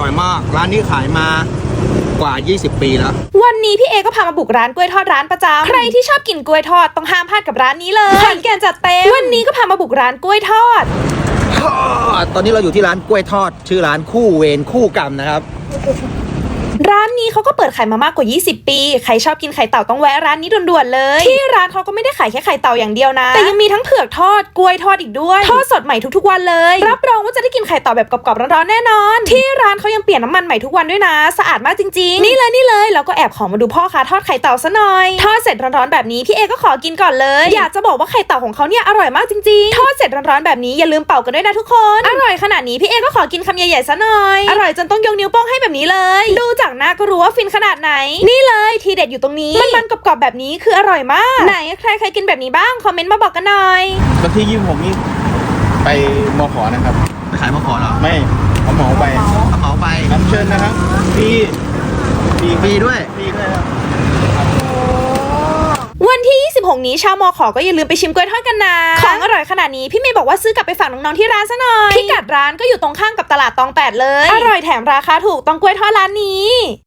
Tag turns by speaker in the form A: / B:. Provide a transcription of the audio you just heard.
A: ร่อยมาก ร้านนี้ขายมากว่า 20 ปีแล้ว
B: วันนี้พี่เอก็พามาบุกร้านกล้วยทอดร้านประจำใครที่ชอบกินกล้วยทอดต้องห้ามพลาดกับร้านนี้เลยขอนแก่นจัดเต็มวันนี้ก็พามาบุกร้านกล้วยทอด
A: ตอนนี้เราอยู่ที่ร้านกล้วยทอด ชื่อร้านคู่เวรคู่กรรมนะครับ
B: ร้านนี้เขาก็เปิดขายมามากกว่า 20 ปี ใครชอบกินไข่เต่าต้องแวะร้านนี้ด่วนๆเลย ที่ร้านเขาก็ไม่ได้ขายแค่ไข่เต่าอย่างเดียวนะ แต่ยังมีทั้งเผือกทอดกล้วยทอดอีกด้วย ทอดสดใหม่ทุกๆวันเลย รับรองว่าจะได้กินไข่เต่าแบบกรอบๆร้อนๆแน่นอน ที่ร้านเขายังเปลี่ยนน้ำมันใหม่ทุกวันด้วยนะ สะอาดมากจริงๆ นี่เลยนี่เลยเราก็แอบขอมาดูพ่อค้าทอดไข่เต่าซะหน่อย ทอดเสร็จร้อนๆแบบนี้พี่เอก็ขอกินก่อนเลย อยากจะบอกว่าไข่เต่าของเขาเนี่ยอร่อยมากจริงๆ ทอดเสร็จร้อนๆแบบนี้อย่าลืมเป่ากันด้วยนะทุกคน อร่อยขนาดนี้พี่เอก็ขอกินคำใหญ่ๆซะหน่อย อร่อยจนต้องยกนิ้วโป้งให้แบบนี้เลย ดูจากหน้าก็รู้ว่าฟินขนาดไหน นี่เลยทีเด็ดอยู่ตรงนี้ มันมันๆกรอบๆแบบนี้คืออร่อยมาก ไหนใครเคยกินแบบนี้บ้าง คอมเมนต์มาบอกกันหน่อย
C: วันที่ยี่สิบหกนี่ไปมขอนะครับ
A: ไปขายมะขอเหรอ
C: ไม่เอาเหมาไป
A: เอาเหมาไป
C: น้ำเชิญนะครับพี่พี่
A: ฟรีด้วย
C: พี่ด้วยครับ
B: วัน ที่26นี้ชาวมอขอก็อย่าลืมไปชิมกล้วยทอดกันนะ ของอร่อยขนาดนี้พี่เมย์บอกว่าซื้อกลับไปฝากน้องๆที่ร้านซะหน่อยพิกัดร้านก็อยู่ตรงข้ามกับตลาดตองแปดเลย อร่อยแถมราคาถูกต้องกล้วยทอดร้านนี้